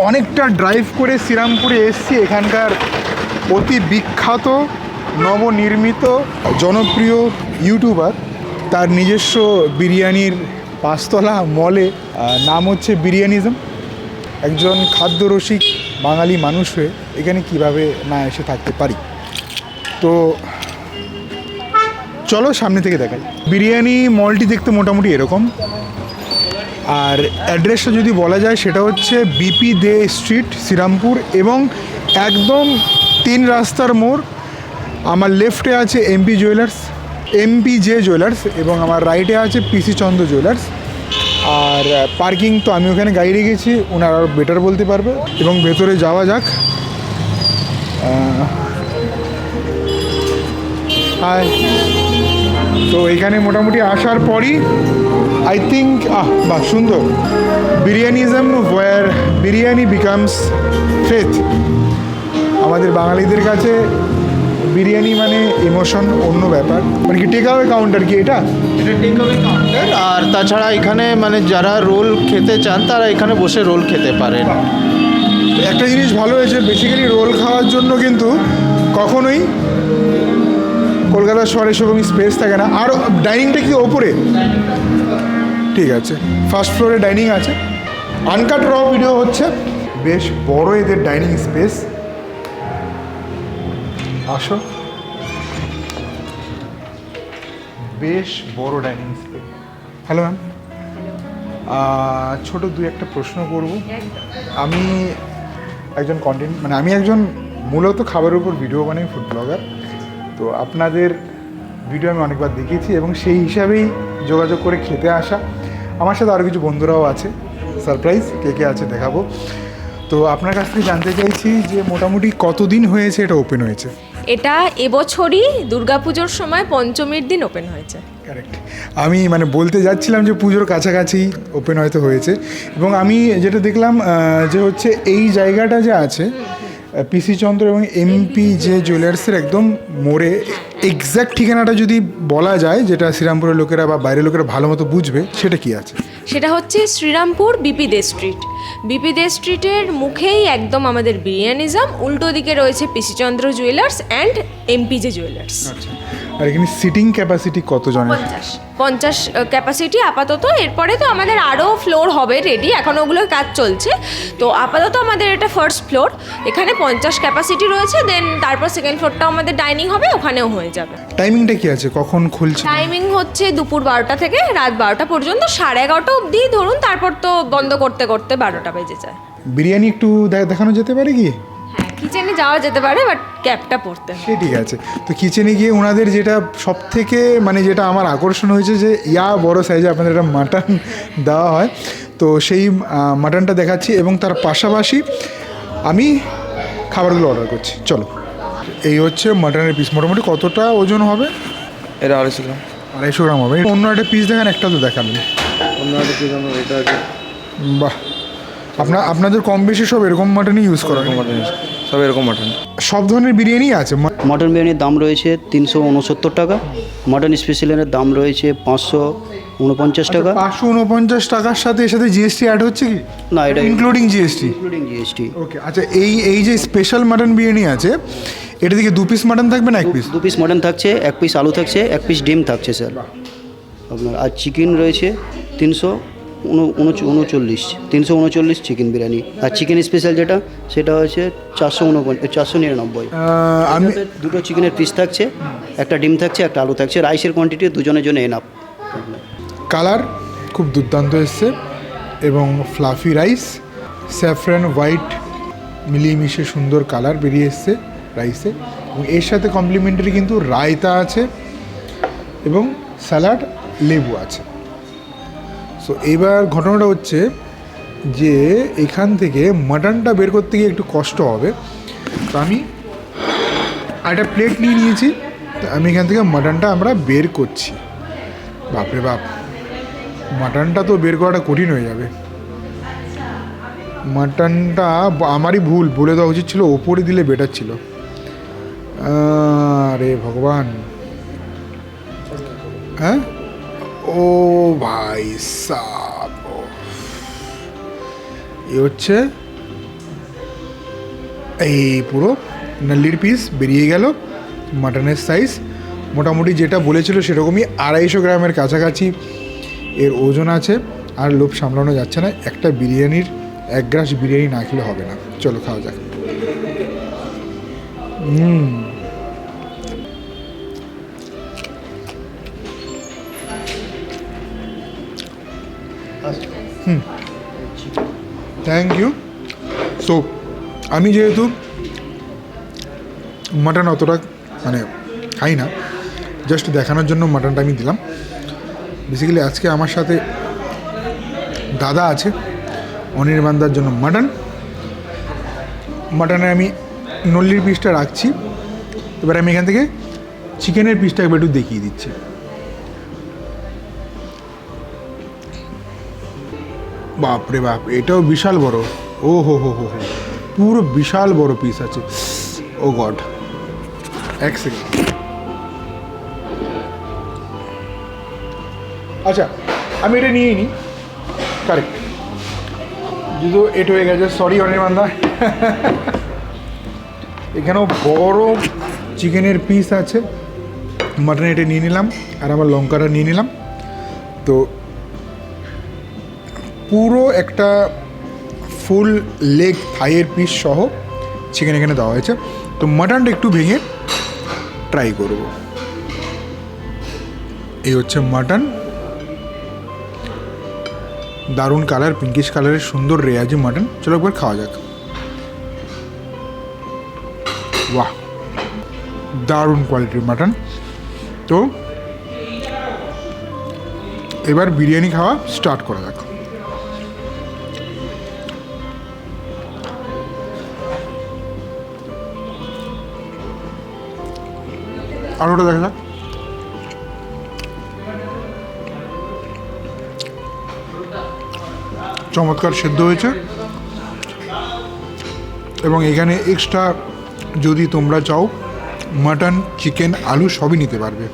অনেকটা ড্রাইভ করে শ্রীরামপুরে এসছি। এখানকার অতি বিখ্যাত, নবনির্মিত, জনপ্রিয় ইউটিউবার তার নিজস্ব বিরিয়ানির পাঁচতলা মলে নাম হচ্ছে বিরিয়ানিজম একজন খাদ্যরসিক বাঙালি মানুষ হয়ে এখানে কীভাবে না এসে থাকতে পারি। তো চলো সামনে থেকে দেখাই। বিরিয়ানি মলটি দেখতে মোটামুটি এরকম। আর অ্যাড্রেসটা যদি বলা যায়, সেটা হচ্ছে বিপি দে স্ট্রিট শ্রীরামপুর, এবং একদম তিন রাস্তার মোড়। আমার লেফটে আছে MP jewellers MP J jewellers এবং আমার রাইটে আছে পিসি চন্দ্র জুয়েলার্স আর পার্কিং তো আমি ওখানে গাড়ি রেখেছি ওনারা আরও বেটার বলতে পারবে। এবং ভেতরে যাওয়া যাক। হাই তো এখানে মোটামুটি আসার পরই আই থিঙ্ক আহ বাহ সুন্দর। Biryanism where biryani becomes faith আমাদের বাঙালিদের কাছে বিরিয়ানি মানে ইমোশন অন্য ব্যাপার। মানে কি টেক আওয়ে কাউন্টার কি এটা? এটা টেক অ্যাওয়ে কাউন্টার আর তাছাড়া এখানে মানে যারা রোল খেতে চান তারা এখানে বসে রোল খেতে পারেন। একটা জিনিস ভালো হয়েছে বেসিক্যালি রোল খাওয়ার জন্য কিন্তু কখনোই কলকাতা শহরে সেরকম স্পেস থাকে না। আর ডাইনিংটা কি ওপরে? ঠিক আছে। ফার্স্ট ফ্লোরে ডাইনিং আছে। আনকাট র ভিডিও হচ্ছে বেশ বড় এদের ডাইনিং স্পেস আসো। বেশ বড় ডাইনিং স্পেস হ্যালো ম্যাম ছোট দুই একটা প্রশ্ন করব। আমি একজন কন্টেন্ট মানে আমি একজন মূলত খাবারের উপর ভিডিও বানাই ফুড ব্লগার তো আপনাদের ভিডিও আমি অনেকবার দেখেছি এবং সেই হিসাবেই যোগাযোগ করে খেতে আসা। আমার সাথে আরও কিছু বন্ধুরাও আছে। সারপ্রাইজ কে কে আছে দেখাবো। তো আপনার কাছ থেকে জানতে চাইছি যে মোটামুটি কতদিন হয়েছে এটা ওপেন হয়েছে? এটা এবছরই দুর্গাপুজোর সময় পঞ্চমীর দিন ওপেন হয়েছে। কারেক্ট আমি মানে বলতে যাচ্ছিলাম যে পুজোর কাছাকাছি ওপেন হয়তো হয়েছে। এবং আমি যেটা দেখলাম যে হচ্ছে এই জায়গাটা যে আছে পিসি চন্দ্র এবং এমপি যে জুয়েলার্সের একদম মোড়ে এক্স্যাক্ট ঠিকানাটা যদি বলা যায় যেটা শ্রীরামপুরের লোকেরা বা বাইরের লোকেরা ভালো মতো বুঝবে সেটা কি আছে? সেটা হচ্ছে Serampore BP Dey street BP Dey স্ট্রিটের মুখেই একদম আমাদের বিরিয়ানিজম উল্টো দিকে রয়েছে PC Chandra jewellers and MP J jewellers আচ্ছা। আর এখানে সিটিং ক্যাপাসিটি কত জনের পঞ্চাশ পঞ্চাশ ক্যাপাসিটি আপাতত। এরপরে তো আমাদের আরও ফ্লোর হবে রেডি এখন ওগুলোর কাজ চলছে। তো আপাতত আমাদের এটা ফার্স্ট ফ্লোর এখানে পঞ্চাশ ক্যাপাসিটি রয়েছে। দেন তারপর সেকেন্ড ফ্লোরটাও আমাদের ডাইনিং হবে ওখানেও হয়ে যাবে। টাইমিংটা কি আছে? কখন খুলছে? টাইমিং হচ্ছে দুপুর বারোটা থেকে রাত বারোটা পর্যন্ত। সাড়ে এগারোটা অবধি ধরুন তারপর তো বন্ধ করতে করতে বারোটা বেজে যায়। বিরিয়ানি একটু দেখানো যেতে পারে কি? কিচেনে যাওয়া যেতে পারে বাট ক্যাবটা পড়তে হয় সে ঠিক আছে। তো কিচেনে গিয়ে ওনাদের যেটা সব থেকে মানে যেটা আমার আকর্ষণ হয়েছে যে ইয়া বড় সাইজে আপনাদের একটা মাটন দেওয়া হয়। তো সেই মাটনটা দেখাচ্ছি এবং তার পাশাপাশি আমি খাবারগুলো অর্ডার করছি। চলো। এই হচ্ছে মাটনের পিস মোটামুটি কতটা ওজন হবে? এটা আড়াইশো গ্রাম। আড়াইশো গ্রাম হবে। অন্য একটা পিস দেখান একটা তো দেখান অন্য একটা পিস আমার এটা আছে বাহ। আপনার আপনাদের কম বেশি সব এরকম মাটনই ইউজ করা? মাটন সব এরকম মাটন সব ধরনের বিরিয়ানি আছে? মটন বিরিয়ানির দাম রয়েছে তিনশো উনসত্তর টাকা। মটন স্পেশালের দাম রয়েছে পাঁচশো উনপঞ্চাশ টাকা। পাঁচশো উনপঞ্চাশ টাকার সাথে এর সাথে জিএসটি অ্যাড হচ্ছে কি? না এটা including GST including GST okay আচ্ছা এই এই যে স্পেশাল মাটন বিরিয়ানি আছে এটা থেকে দু পিস মাটন থাকবে না এক পিস দু পিস মটন থাকছে এক পিস আলু থাকছে এক পিস ডিম থাকছে স্যার আপনার আর চিকেন রয়েছে তিনশো উনচল্লিশ তিনশো উনচল্লিশ চিকেন বিরিয়ানি। আর চিকেন স্পেশাল যেটা সেটা হচ্ছে চারশো উনপঞ্চাশ চারশো নিরানব্বই। আমি দুটো চিকেনের পিস থাকছে একটা ডিম থাকছে একটা আলু থাকছে রাইসের কোয়ান্টিটি দুজনের জন্য এনাফ কালার খুব দুর্দান্ত এসছে এবং ফ্লাফি রাইস স্যাফরান হোয়াইট মিলিয়ে মিশে সুন্দর কালার বেরিয়ে এসছে রাইসে এবং এর সাথে কমপ্লিমেন্টারি কিন্তু রায়তা আছে এবং স্যালাড লেবু আছে। সো এবার ঘটনাটা হচ্ছে যে এখান থেকে মাটনটা বের করতে গিয়ে একটু কষ্ট হবে। তো আমি একটা প্লেট নিয়ে নিয়েছি। তো আমি এখান থেকে মাটনটা আমরা বের করছি। বাপরে বাপ মাটনটা তো বের করাটা কঠিন হয়ে যাবে। মাটনটা আমারই ভুল, বলে দেওয়া উচিত ছিল, ওপরে দিলে বেটার ছিল। আরে ভগবান। হ্যাঁ? ও ভাই সাব। এ হচ্ছে এই পুরো নাল্লির পিস বেরিয়ে গেল মাটনের সাইজ মোটামুটি যেটা বলেছিল সেরকমই আড়াইশো গ্রামের কাছাকাছি। এর ওজন আছে, আর লোভ সামলানো যাচ্ছে না। একটা বিরিয়ানির এক গ্রাস বিরিয়ানি না খেলে হবে না। চলো খাওয়া যাক। হুম। থ্যাংক ইউ সো আমি যেহেতু মাটন অতটা মানে খাই না জাস্ট দেখানোর জন্য মাটনটা আমি দিলাম। বেসিক্যালি আজকে আমার সাথে দাদা আছে, অনির্বাণদার জন্য মাটন মাটনে আমি নল্লির পিসটা রাখছি। এবার আমি এখান থেকে চিকেনের পিসটা একবার একটু দেখিয়ে দিচ্ছি। বাপরে বাপ, এটাও বিশাল বড়। ও হো হো হো পুরো বিশাল বড় পিস আছে। ও গড, এক সেকেন্ড আচ্ছা আমি এটা নিয়ে নিই কারেক্ট যদিও এটা হয়ে গেছে সরি অনির্বাণদা। এখানেও বড় চিকেনের পিস আছে। মাটন এটা নিয়ে নিলাম, আর আমার লঙ্কাটা নিয়ে নিলাম। তো পুরো একটা ফুল লেগ থাইয়ের পিস সহ চিকেন এখানে দেওয়া হয়েছে। তো মাটনটা একটু ভেঙে ট্রাই করব। এই হচ্ছে মাটন। দারুণ কালার পিঙ্কিশ কালারের সুন্দর রেয়াজি মাটন। চলো একবার খাওয়া যাক। বাহ! দারুণ কোয়ালিটির মাটন। তো এবার বিরিয়ানি খাওয়া স্টার্ট করা যাক। আর দেখা চমৎকার সেদ্ধ হয়েছে। এবং এখানে এক্সট্রা যদি তোমরা চাও মাটন চিকেন আলু সবই নিতে পারবে।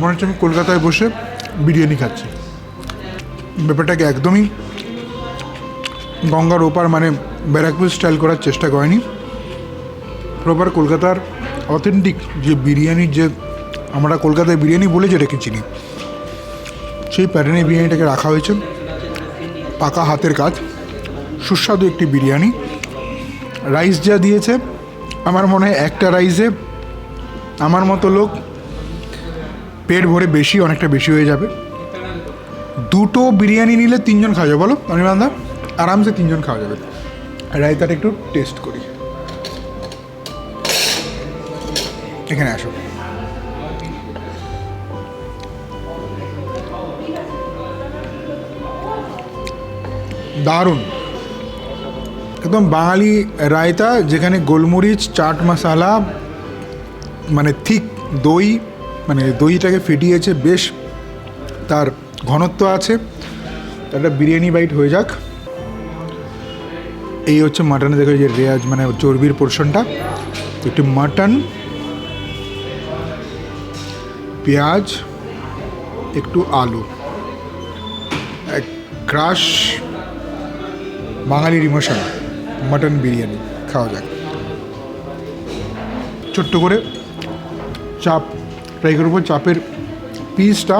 মনে হচ্ছে আমি কলকাতায় বসে বিরিয়ানি খাচ্ছি। ব্যাপারটাকে একদমই গঙ্গার ওপার মানে ব্যারাকপুর স্টাইল করার চেষ্টা করেনি। প্রপার কলকাতার অথেন্টিক যে বিরিয়ানির যে আমরা কলকাতায় বিরিয়ানি বলে যেটাকে চিনি, সেই প্যাটার্নে বিরিয়ানিটাকে রাখা হয়েছে। পাকা হাতের কাজ। সুস্বাদু একটি বিরিয়ানি। রাইস যা দিয়েছে, আমার মনে হয় একটা রাইসে আমার মতো লোক পেট ভরে বেশি, অনেকটা বেশি হয়ে যাবে। দুটো বিরিয়ানি নিলে তিনজন খাওয়া যাবে, বলো অনির্বাণদা আরামসে তিনজন খাওয়া যাবে। রায়তাটা একটু টেস্ট করি। এখানে আসো। দারুণ। একদম বাঙালি রায়তা, যেখানে গোলমরিচ, চাট মশালা মানে থিক দই মানে দইটাকে ফেটিয়েছে, বেশ তার ঘনত্ব আছে। একটা বিরিয়ানি বাইট হয়ে যাক। এই হচ্ছে মাটনে দেখো যে রেয়াজ মানে চর্বির পোর্শনটা একটু মাটন, পেঁয়াজ, একটু আলু। এক ক্রাশ বাঙালির ইমোশন মাটন বিরিয়ানি, খাওয়া যাক। ছোট্ট করে চাপ ট্রাই করব চাপের পিসটা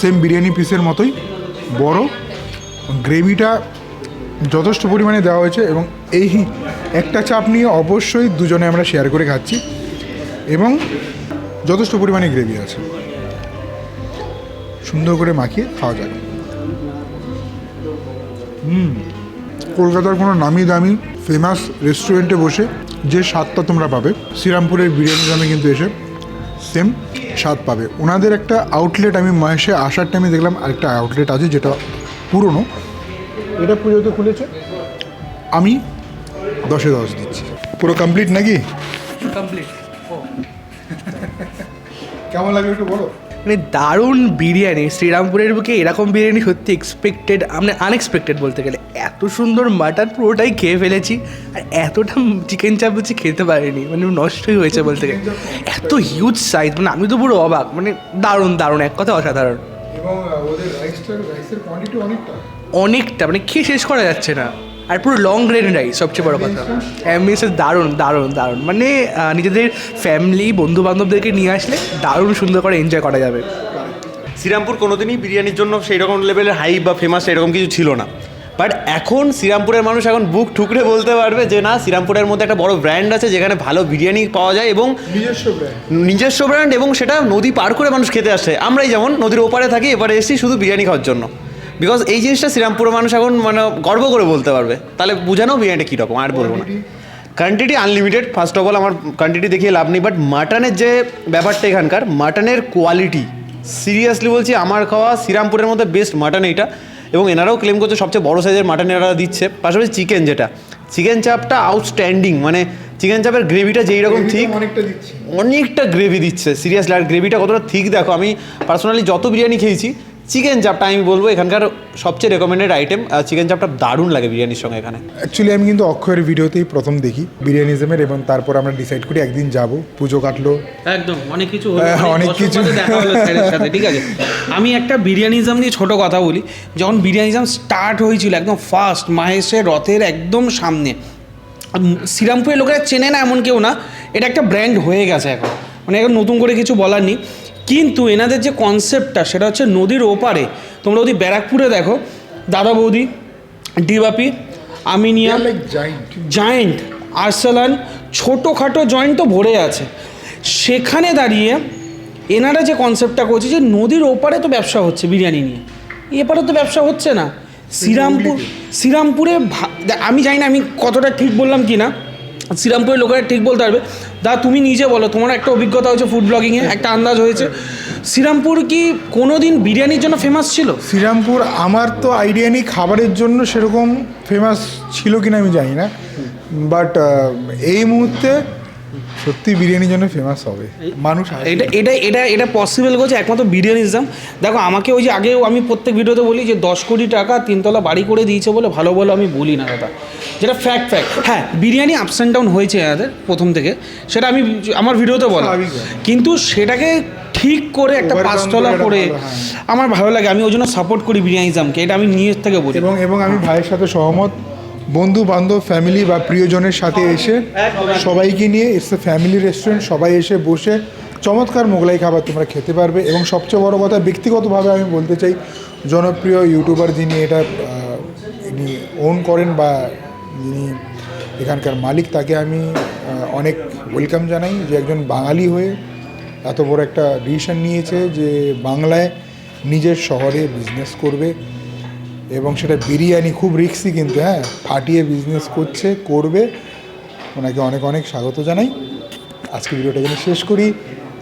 সেম বিরিয়ানি পিসের মতোই, বড় গ্রেভিটা যথেষ্ট পরিমাণে দেওয়া হয়েছে এবং এই একটা চাপ নিয়ে অবশ্যই দুজনে আমরা শেয়ার করে খাচ্ছি এবং যথেষ্ট পরিমাণে গ্রেভি আছে। সুন্দর করে মাখিয়ে খাওয়া যাবে হুম, কলকাতার কোনো নামি দামি ফেমাস রেস্টুরেন্টে বসে যে স্বাদটা তোমরা পাবে, শ্রীরামপুরের বিরিয়ানি দামে কিন্তু এসে সেম স্বাদ পাবে। ওনাদের একটা আউটলেট আমি মহেশে আসার টাইমে দেখলাম, আরেকটা আউটলেট আছে যেটা পুরনো। এটা পুজোতে খুলেছে? আমি দশে দশ দিচ্ছি। পুরো কমপ্লিট নাকি? কমপ্লিট কেমন লাগবে একটু বলো? মানে দারুণ বিরিয়ানি শ্রীরামপুরের বুকে এরকম বিরিয়ানি সত্যি এক্সপেক্টেড মানে আনএক্সপেক্টেড বলতে গেলে। এত সুন্দর মাটন পুরোটাই খেয়ে ফেলেছি আর এতটা চিকেন চাপ হচ্ছে খেতে পারিনি মানে নষ্টই হয়েছে বলতে গেলে। এত হিউজ সাইজ মানে আমি তো পুরো অবাক মানে দারুণ দারুণ এক কথা অসাধারণ। এবং ওদের রাইসটার রাইসের কোয়ান্টিটি অনেকটা। অনেকটা মানে খেয়ে শেষ করা যাচ্ছে না। আর পুরো লং গ্রেন রাইস সবচেয়ে বড় কথা। অ্যাম্বিয়েন্সের দারুণ দারুণ দারুণ। মানে নিজেদের ফ্যামিলি বন্ধু বান্ধবদেরকে নিয়ে আসলে দারুণ সুন্দর করে এনজয় করা যাবে। শ্রীরামপুর কোনোদিনই বিরিয়ানির জন্য সেই রকম লেভেলের হাই বা ফেমাস এরকম কিছু ছিল না। বাট এখন শ্রীরামপুরের মানুষ এখন বুক ঠুকরে বলতে পারবে যে না শ্রীরামপুরের মধ্যে একটা বড় ব্র্যান্ড আছে যেখানে ভালো বিরিয়ানি পাওয়া যায় এবং নিজস্ব ব্র্যান্ড নিজস্ব ব্র্যান্ড এবং সেটা নদী পার করে মানুষ খেতে আসে। আমরাই যেমন নদীর ওপারে থাকি এবারে এসেছি শুধু বিরিয়ানি খাওয়ার জন্য। বিকজ এই জিনিসটা শ্রীরামপুরের মানুষ এখন মানে গর্ব করে বলতে পারবে। তাহলে বুঝানো বিরিয়ানিটা কীরকম আর বলব না। Quantity unlimited first of all আমার কোয়ান্টিটি দেখিয়ে লাভ নেই বাট মাটনের যে ব্যাপারটা এখানকার মাটনের কোয়ালিটি সিরিয়াসলি বলছি আমার খাওয়া শ্রীরামপুরের মধ্যে বেস্ট মাটন এইটা। এবং এনারাও ক্লেম করছে সবচেয়ে বড় সাইজের মাটন এনারা দিচ্ছে। পাশাপাশি চিকেন যেটা। চিকেন চাপটা আউটস্ট্যান্ডিং মানে চিকেন চাপের গ্রেভিটা যেই রকম ঠিক অনেকটা গ্রেভি দিচ্ছে। সিরিয়াসলি আর গ্রেভিটা কতটা ঠিক দেখো আমি পার্সোনালি যত বিরিয়ানি খেয়েছি চিকেন চাপটা আমি বলব এখানকার সবচেয়ে রেকমেন্ডেড আইটেম চিকেন চাপটা দারুণ লাগে বিরিয়ানির সঙ্গে এখানে। অ্যাকচুয়ালি আমি কিন্তু অক্ষয়ের ভিডিওতেই প্রথম দেখি বিরিয়ানিজমের এবং তারপর আমরা ডিসাইড করি একদিন যাব পুজো কাটলো। একদম অনেক কিছু হ্যাঁ, অনেক কিছু। বাদে দেখা হলো স্যারের সাথে ঠিক আছে? আমি একটা বিরিয়ানিজম নিয়ে ছোট কথা বলি যখন বিরিয়ানিজম স্টার্ট হয়েছিল একদম ফার্স্ট মাহেশের রথের একদম সামনে শ্রীরামপুরের লোকেরা চেনে না এমন কেউ না এটা একটা ব্র্যান্ড হয়ে গেছে এখন। মানে এখন নতুন করে কিছু বলার নেই। কিন্তু এনাদের যে কনসেপ্টটা সেটা হচ্ছে নদীর ওপারে। তোমরা যদি ব্যারাকপুরে দেখো দাদা বৌদি ডিবাপি আমিনিয়া জায়েন্ট আর্সালান ছোটোখাটো জয়েন্ট তো ভরে আছে। সেখানে দাঁড়িয়ে এনারা যে কনসেপ্টটা করছে যে নদীর ওপারে তো ব্যবসা হচ্ছে বিরিয়ানি নিয়ে। এপারে তো ব্যবসা হচ্ছে না। শ্রীরামপুর শ্রীরামপুরে আমি জানি না আমি কতটা ঠিক বললাম কি না শ্রীরামপুরের লোকেরা ঠিক বলতে পারবে। দা, তুমি নিজে বলো, তোমার একটা অভিজ্ঞতা হয়েছে ফুড ব্লগিংয়ে একটা আন্দাজ হয়েছে। শ্রীরামপুর কি কোনো দিন বিরিয়ানির জন্য ফেমাস ছিল? শ্রীরামপুর আমার তো আইডিয়া নেই, খাবারের জন্য সেরকম ফেমাস ছিল কিনা আমি জানি না। বাট এই মুহূর্তে সত্যি বিরিয়ানির জন্য ফেমাস হবে। মানুষ এটা এটা এটা এটা পসিবল করছে একমাত্র বিরিয়ানিজম দেখো আমাকে ওই যে আগেও আমি প্রত্যেক ভিডিওতে বলি যে দশ কোটি টাকা তিনতলা বাড়ি করে দিয়েছে বলে ভালো বলে আমি বলি না দাদা। যেটা ফ্যাক্ট ফ্যাক্ট হ্যাঁ বিরিয়ানি আপস অ্যান্ড ডাউন হয়েছে এনাদের প্রথম থেকে। সেটা আমি আমার ভিডিওতে বলা। কিন্তু সেটাকে ঠিক করে একটা পাঁচতলা করে। আমার ভালো লাগে আমি ওই জন্য সাপোর্ট করি বিরিয়ানিজমকে এটা আমি নিজের থেকে বলি। এবং এবং আমি ভাইয়ের সাথে সহমত। বন্ধু বান্ধব ফ্যামিলি বা প্রিয়জনের সাথে এসে সবাইকে নিয়ে ইটস এ ফ্যামিলি রেস্টুরেন্ট সবাই এসে বসে চমৎকার মোগলাই খাবার তোমরা খেতে পারবে। এবং সবচেয়ে বড় কথা, ব্যক্তিগতভাবে আমি বলতে চাই, জনপ্রিয় ইউটিউবার যিনি এটা ইনি ওন করেন বা যিনি এখানকার মালিক, তাকে আমি অনেক ওয়েলকাম জানাই যে একজন বাঙালি হয়ে এত বড় একটা ডিসিশন নিয়েছে যে বাংলায় নিজের শহরে বিজনেস করবে। এবং সেটা বিরিয়ানি খুব রিক্সি কিন্তু হ্যাঁ ফাটিয়ে বিজনেস করছে, করবে। ওনাকে অনেক অনেক স্বাগত জানাই। আজকে ভিডিওটা এখানে শেষ করি।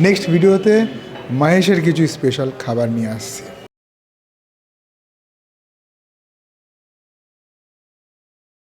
নেক্সট ভিডিওতে মহেশের কিছু স্পেশাল খাবার নিয়ে আসছি।